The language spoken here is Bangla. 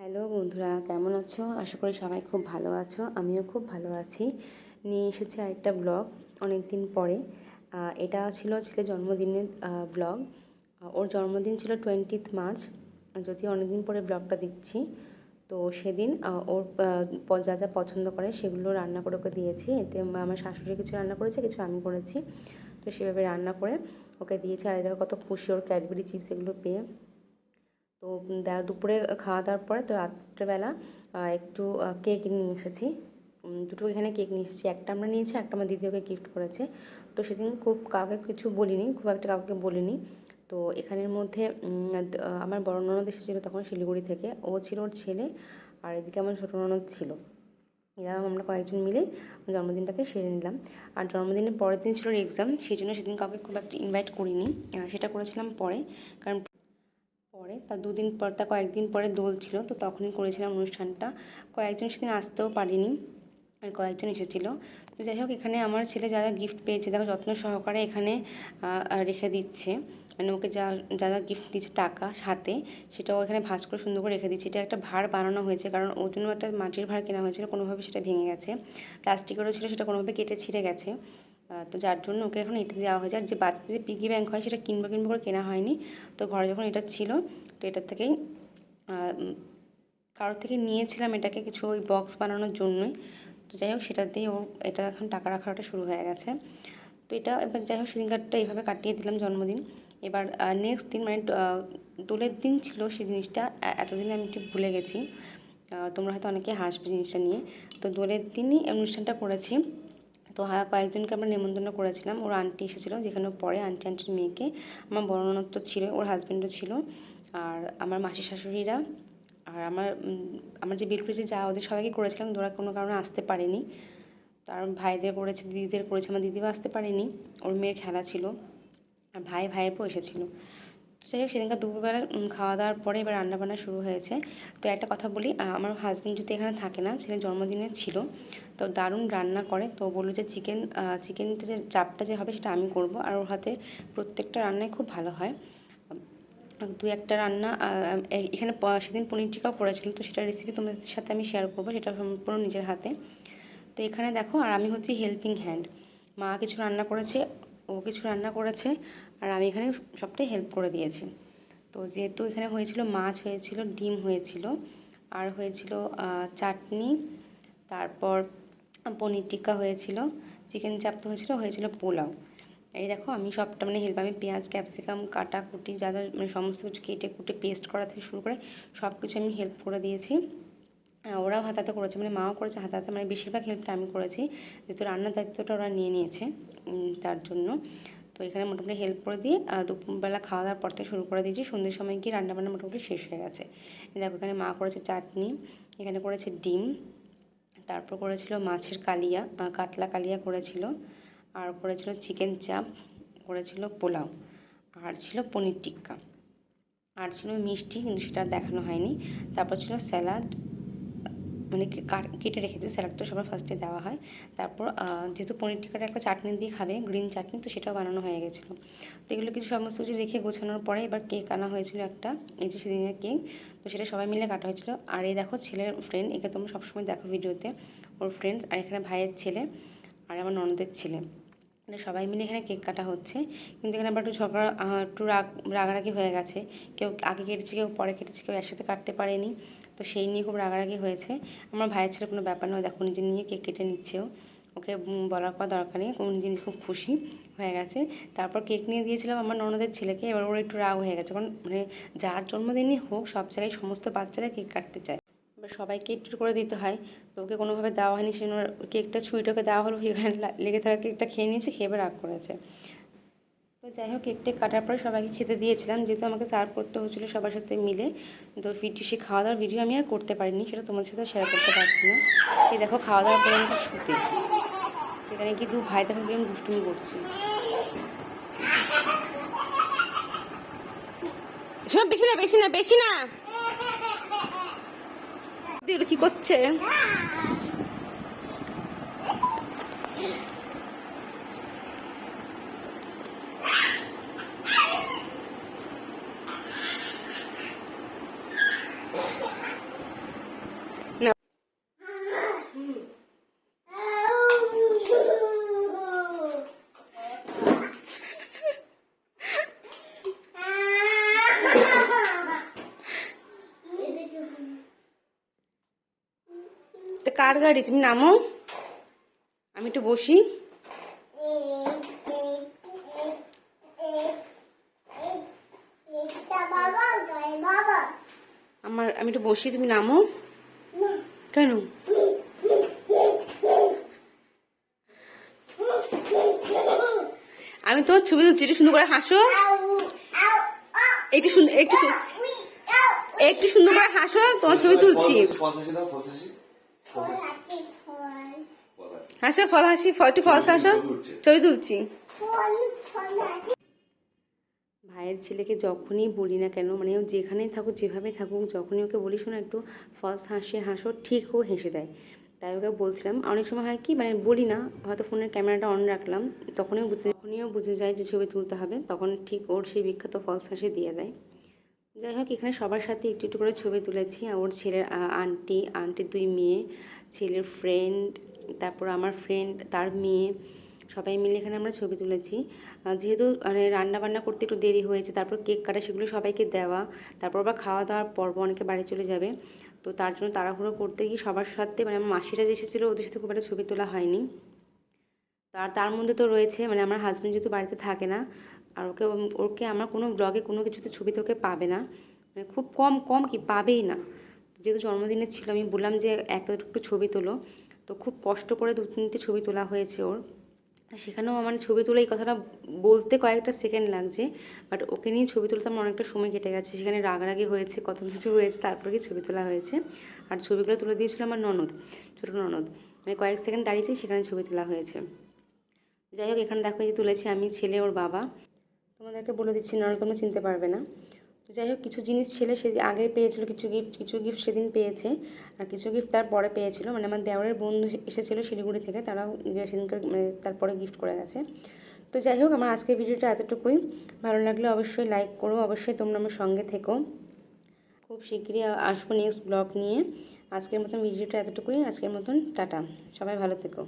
হ্যালো বন্ধুরা, কেমন আছো? আশা করি সবাই খুব ভালো আছো, আমিও খুব ভালো আছি। নিয়ে এসেছি আরেকটা ব্লগ অনেক দিন পরে এটা ছিল ছেলে জন্মদিনের ব্লগ। ওর জন্মদিন ছিল টোয়েন্টিথ মার্চ যদি অনেক দিন পরে ব্লগটা দিচ্ছি তো সেদিন ওর যা যা পছন্দ করে সেগুলো রান্না করে ওকে দিয়েছি। এতে আমার শাশুড়ি কিছু রান্না করেছে, কিছু আমি করেছি। তো সেভাবে রান্না করে ওকে দিয়েছি। আর দেখো কত খুশি ওর ক্যাডবেরি চিপস এগুলো পেয়ে। তো দুপুরে খাওয়া দাওয়ার পরে তো রাত্রেবেলা একটু কেক নিয়ে এসেছি। দুটো এখানে কেক নিয়ে এসেছি। একটা আমরা নিয়েছি, একটা আমার দিদি ওকে গিফট করেছে। তো সেদিন খুব কাউকে কিছু বলিনি, খুব একটা কাউকে বলিনি। তো এখানের মধ্যে আমার বড় ননদ এসেছিল তখন শিলিগুড়ি থেকে। ও ছিল ওর ছেলে, আর এদিকে আমার ছোটো ননদ ছিল। এরা আমরা কয়েকজন মিলে জন্মদিনটাকে সেরে নিলাম। আর জন্মদিনের পরের দিন ছিল এক্সাম সেই জন্য সেদিন কাউকে খুব একটা ইনভাইট করিনি। সেটা করেছিলাম পরে, কারণ পরে তার দুদিন পর, তা কয়েকদিন পরে দোল ছিল, তো তখনই করেছিলাম অনুষ্ঠানটা। কয়েকজন সেদিন আসতেও পারিনি, আর কয়েকজন এসেছিল। তো যাই হোক, এখানে আমার ছেলে যা যা গিফট পেয়েছে, দেখো যত্ন সহকারে এখানে রেখে দিচ্ছে। মানে ওকে যা যা যা গিফট দিচ্ছে টাকা, হাতে, সেটাও এখানে ভাঁজ করে সুন্দর করে রেখে দিচ্ছে। এটা একটা ভার বানানো হয়েছে, কারণ ওর জন্য একটা মাটির ভার কেনা হয়েছিল, কোনোভাবে সেটা ভেঙে গেছে। প্লাস্টিকেরও ছিল, সেটা কোনোভাবে কেটে ছিঁড়ে গেছে। তো যার জন্য ওকে এখন এটা দেওয়া হয়েছে। আর যে বাচ্চাদের যে পিগি ব্যাংক হয় সেটা কিনবো কিনবো করে কেনা হয়নি। তো ঘরে যখন এটা ছিল, তো এটার থেকেই কারোর থেকে নিয়েছিলাম এটাকে কিছু ওই বক্স বানানোর জন্যই। তো যাই হোক, সেটা দিয়ে ও, এটা এখন টাকা রাখাটা শুরু হয়ে গেছে। তো এটা এবার যাই হোক সেদিনকারটা এইভাবে কাটিয়ে দিলাম জন্মদিন। এবার নেক্সট দিন মানে দোলের দিন ছিল সেই জিনিসটা। এতদিন আমি একটু ভুলে গেছি। তোমরা হয়তো অনেকে হাসবে জিনিসটা নিয়ে। তো দোলের দিনই অনুষ্ঠানটা করেছি। তো হ্যাঁ কয়েকজনকে আমরা নেমন্তন্ন করেছিলাম। ওর আন্টি এসেছিল, যেখানে পরে আন্টি আন্টির মেয়েকে। আমার তো ছিল, ওর হাজব্যান্ডও ছিল। আর আমার মাসি শাশুড়িরা, আর আমার আমার যে বিলকুল যে ওদের সবাইকে করেছিলাম ওরা কোনো কারণে আসতে পারেনি। তার ভাইদের করেছে, দিদিদের করেছে, আমার দিদিও আসতে পারেনি। ওর মেয়ের খেলা ছিল। আর ভাই, ভাইয়ের বউ এসেছিল। যাই হোক, সেদিনকার দুপুরবেলা খাওয়া দাওয়ার পরে এবার রান্নাবান্না শুরু হয়েছে। তো একটা কথা বলি আমার হাজব্যান্ড যদি এখানে থাকে না, ছেলে জন্মদিনে ছিল, তো দারুণ রান্না করে। তো বলল যে চিকেন চিকেনটা যে, চাপটা যে হবে সেটা আমি করব, আর ওর হাতে প্রত্যেকটা রান্নাই খুব ভালো হয়। দু একটা রান্না এখানে সেদিন পনির টিকাও করেছিল, তো সেটা রেসিপি তোমাদের সাথে আমি শেয়ার করব, সেটা সম্পূর্ণ নিজের হাতে। তো এখানে দেখো, আর আমি হচ্ছি হেল্পিং হ্যান্ড মা কিছু রান্না করেছে, ও কিছু রান্না করেছে আর আমি এখানে সবটাই হেল্প করে দিয়েছি। তো যেহেতু এখানে হয়েছিল মাছ, হয়েছিল ডিম, হয়েছিল, আর হয়েছিল চাটনি, তারপর পনির টিক্কা হয়েছিল, চিকেন চাপ তো হয়েছিল হয়েছিল পোলাও। এই দেখো, আমি সবটা মানে হেল্প আমি পেঁয়াজ ক্যাপসিকাম কাটা কুটি, যা যা মানে সমস্ত কিছু কেটে কুটে পেস্ট করা থেকে শুরু করে সব কিছু আমি হেল্প করে দিয়েছি। ওরাও হাতাতে করেছে মানে মাও করেছে হাতাতে মানে বেশিরভাগ হেল্পটা আমি করেছি, যেহেতু রান্নার দায়িত্বটা ওরা নিয়ে নিয়েছে তার জন্য। তো এখানে মোটামুটি হেল্প করে দিয়ে দুপুরবেলা খাওয়া দাওয়ার পর থেকে শুরু করে দিয়েছি। সন্ধ্যের সময় গিয়ে রান্নাবান্না মোটামুটি শেষ হয়ে গেছে। দেখো, এখানে মা করেছে চাটনি, এখানে করেছে ডিম, তারপর করেছিল মাছের কালিয়া কাতলা কালিয়া করেছিল, আর করেছিল চিকেন চাপ করেছিল পোলাও, আর ছিল পনির টিক্কা। আর ছিল মিষ্টি, কিন্তু সেটা দেখানো হয়নি। তারপর ছিল স্যালাড মানে কাট- রেখেছে স্যালাড তো সবার ফার্স্টে দেওয়া হয়। তারপর যেহেতু পনির টিক্কাটা একটা চাটনি দিয়ে খাবে গ্রিন চাটনি তো সেটাও বানানো হয়ে গেছিল। তো এগুলো কিছু সমস্ত কিছু রেখে গোছানোর পরে এবার কেক আনা হয়েছিল একটা, এই যে সেদিনের কেক তো সেটা সবাই মিলে কাটা হয়েছিল। আর এই দেখো ছেলের ফ্রেন্ড একে তোমরা সবসময় দেখো ভিডিওতে, ওর ফ্রেন্ডস আর এখানে ভাইয়ের ছেলে আর আমার ননদের ছেলে। মানে সবাই মিলে এখানে কেক কাটা হচ্ছে। কিন্তু এখানে আবার একটু ঝগড়া একটু রাগ, রাগারাগি হয়ে গেছে। কেউ আগে কেটেছে, কেউ পরে কেটেছে, কেউ একসাথে কাটতে পারেনি। তো সেই নিয়ে খুব রাগারাগি হয়েছে। আমার ভাইয়ের ছেলে কোনো ব্যাপার নয়, দেখো নিজে নিয়ে কেক কেটে নিচ্ছেও। ওকে বলার পর দরকার নেই ও নিজে নিজে খুব খুশি হয়ে গেছে। তারপর কেক নিয়ে দিয়েছিলাম আমার ননদের ছেলেকে, এবার ওর একটু রাগ হয়ে গেছে। কারণ মানে যার জন্মদিনই হোক, সব জায়গায় সমস্ত বাচ্চারা কেক কাটতে চায়। এবার সবাইকে একটু করে দিতে হয়। তো ওকে কোনোভাবে দেওয়া হয়নি সে কেকটা ছুঁইটাকে দেওয়া হলো লেগে থাকা কেকটা খেয়ে নিয়েছে, খেয়ে রাগ করেছে। তো যাই হোক কেকটা কাটার পরে সবাইকে খেতে দিয়েছিলাম। যেহেতু আমাকে সার্ভ করতে হচ্ছিল সবার সাথে মিলে তো ভিডিও সে খাওয়া দাওয়ার ভিডিও আমি আর করতে পারিনি সেটা তোমাদের সাথে শেয়ার করতে পারছি না। এই দেখো খাওয়া দাওয়ার করে নিয়েছি শুতে সেখানে কি দু ভাই তখন কিরম দুষ্টুমি করছি। বেশি না বেশি না বেশি না। কি করছে? তা কার গাড়ি? তুমি নামো। আমি একটু বসি। আমার আমি একটু বসি, তুমি নামো। কেন? আমি তোমার ছবি তুলছি, একটু সুন্দর করে হাসো। একটু একটু একটু সুন্দর করে হাসো, তোমার ছবি তুলছি। হাসো ফল হাসি ফল একটু ফলস হাসো। ছবি তুলছি। ভাইয়ের ছেলেকে যখনই বলি না কেন মানে ও যেখানেই থাকুক যেভাবে থাকুক যখনই ওকে বলি শোনো একটু ফলস হাসি হাসো ঠিক ও হেসে দেয়। তাই ওকে বলছিলাম অনেক সময় হয় কি মানে বলি না হয়তো ফোনের ক্যামেরাটা অন রাখলাম তখনই বুঝে তখনই বুঝে যায় যে ছবি তুলতে হবে তখন ঠিক ওর সেই বিখ্যাত ফলস হাসি দিয়ে দেয়। যাই হোক, এখানে সবার সাথে একটু একটু করে ছবি তুলেছি। ওর ছেলের আন্টি আন্টির দুই মেয়ে, ছেলের ফ্রেন্ড তারপর আমার ফ্রেন্ড তার মেয়ে, সবাই মিলে এখানে আমরা ছবি তুলেছি। যেহেতু মানে রান্না বান্না করতে একটু দেরি হয়েছে, তারপর কেক কাটা সেগুলো সবাইকে দেওয়া, তারপর আবার খাওয়া দাওয়ার পর্ব, অনেকে বাড়ি চলে যাবে। তো তার জন্য তাড়াহুড়ো করতে গিয়ে সবার সাথে মানে আমার মাসিরা যে এসেছিল, ওদের সাথে খুব একটা ছবি তোলা হয়নি। তার তার মধ্যে তো রয়েছে মানে আমার হাজব্যান্ড যেহেতু বাড়িতে থাকে না, আর ওকে ওকে আমার কোনো ব্লগে কোনো কিছুতে ছবিতে ওকে পাবে না মানে খুব কম কম কি পাবেই না। যেহেতু জন্মদিনে ছিল, আমি বললাম যে একটা একটু ছবি তোলো, তো খুব কষ্ট করে দু তিনটে ছবি তোলা হয়েছে ওর। সেখানেও আমার ছবি তোলা এই কথাটা বলতে কয়েকটা সেকেন্ড লাগছে বাট ওকে নিয়ে ছবি তুলতে আমার অনেকটা সময় কেটে গেছে। সেখানে রাগারাগি হয়েছে, কত কিছু হয়েছে, তারপরে কি ছবি তোলা হয়েছে, আর ছবিগুলো তুলে দিয়েছিল আমার ননদ, ছোটো ননদ। মানে কয়েক সেকেন্ড দাঁড়িয়েছে, সেখানে ছবি তোলা হয়েছে। যাই হোক, এখানে দেখো যে তুলেছি আমি ছেলে ওর বাবা। তোমাদেরকে বলে দিচ্ছি, নাহলে তোমরা চিনতে পারবে না। তো যাই হোক, কিছু জিনিস ছেলে সে আগে পেয়েছিল, কিছু গিফট কিছু গিফট সেদিন পেয়েছে। আর কিছু গিফট তার পরে পেয়েছিল। মানে আমার দেওরের বন্ধু এসেছিল শিলিগুড়ি থেকে, তারাও সেদিনকার মানে তারপরে গিফট করে গেছে। তো যাই হোক, আমার আজকের ভিডিওটা এতটুকুই। ভালো লাগলে অবশ্যই লাইক করো। অবশ্যই তোমরা আমার সঙ্গে থেকো। খুব শীঘ্রই আসব নেক্সট ব্লগ নিয়ে। আজকের মতন ভিডিওটা এতটুকুই। আজকের মতন টাটা। সবাই ভালো থেকো।